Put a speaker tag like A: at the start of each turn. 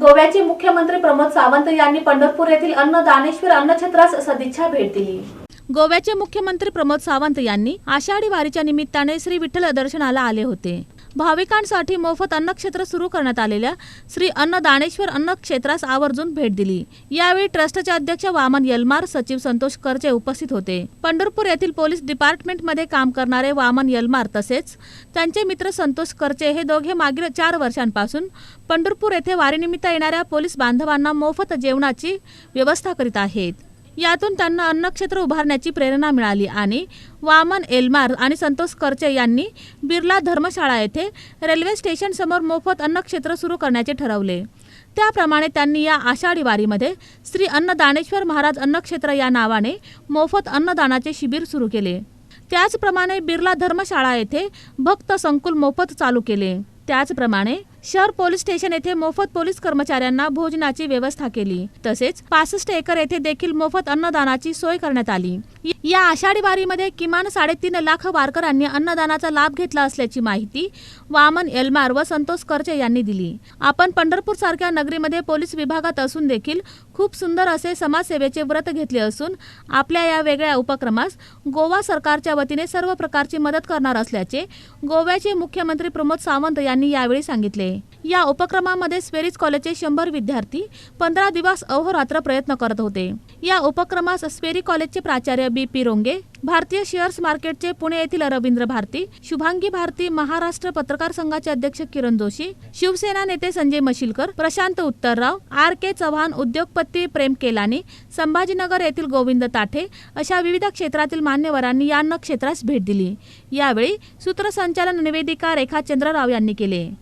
A: गोव्याचे मुख्यमंत्री प्रमोद सावंत यांनी पंढरपूर येथील अन्न दानेश्वर अन्नछत्रास सदिच्छा भेट दिली. गोव्याचे मुख्यमंत्री प्रमोद सावंत यांनी आषाढी वारीच्या निमित्ताने श्री विठ्ठल दर्शनाला आले होते. भाविकांसाठी मोफत अन्नक्षेत्र सुरू करण्यात आलेल्या श्री अन्न दानेश्वर अन्न क्षेत्रास आवर्जून भेट दिली. यावेळी ट्रस्टचे अध्यक्ष वामन यलमार सचिव संतोष करचे उपस्थित होते. पंढरपूर येथील पोलीस डिपार्टमेंटमध्ये काम करणारे वामन यलमार तसेच त्यांचे मित्र संतोष करचे हे दोघे मागील चार वर्षांपासून पंढरपूर येथे वारीनिमित्त येणाऱ्या पोलीस बांधवांना मोफत जेवणाची व्यवस्था करीत आहेत. यातून त्यांना अन्नक्षेत्र उभारण्याची प्रेरणा मिळाली आणि वामन एल्मार आणि संतोष करचे यांनी बिर्ला धर्मशाळा येथे रेल्वे स्टेशनसमोर मोफत अन्नक्षेत्र सुरू करण्याचे ठरवले. त्याप्रमाणे त्यांनी या आषाढी वारीमध्ये श्री अन्नदानेश्वर महाराज अन्नक्षेत्र या नावाने मोफत अन्नदानाचे शिबिर सुरू केले. त्याचप्रमाणे बिर्ला धर्मशाळा येथे भक्त संकुल मोफत चालू केले. त्याचप्रमाणे शहर पोलीस स्टेशन येथे मोफत पोलीस कर्मचाऱ्यांना भोजनाची व्यवस्था केली. तसेच पासष्ट एकर येथे देखील मोफत अन्नदानाची सोय करण्यात आली. या आषाढी वारीमध्ये किमान साडेतीन लाख वारकऱ्यांनी अन्नदानाचा लाभ घेतला असल्याची माहिती वामन एल्मार व संतोष करचे यांनी दिली. आपण पंढरपूर सारख्या नगरीमध्ये पोलीस विभागात असून देखील खूप सुंदर असे समाजसेवेचे व्रत घेतले असून आपल्या या वेगळ्या उपक्रमास गोवा सरकारच्या वतीने सर्व प्रकारची मदत करणार असल्याचे गोव्याचे मुख्यमंत्री प्रमोद सावंत यांनी यावेळी सांगितले. या उपक्रमामध्ये स्वेरीज कॉलेजचे शंभर विद्यार्थी पंधरा दिवस अहोरात्र प्रयत्न करत होते. या उपक्रमास स्वेरी कॉलेजचे प्राचार्य बी पी रोंगे भारतीय शेअर्स मार्केटचे पुणे येथील रवींद्र भारती शुभांगी भारती महाराष्ट्र पत्रकार संघाचे अध्यक्ष किरण जोशी शिवसेना नेते संजय मशिलकर प्रशांत उत्तरराव आर के चव्हाण उद्योगपती प्रेम केलानी संभाजीनगर येथील गोविंद ताठे अशा विविध क्षेत्रातील मान्यवरांनी या क्षेत्रास भेट दिली. यावेळी सूत्रसंचालन निवेदिका रेखा चंद्रराव यांनी केले.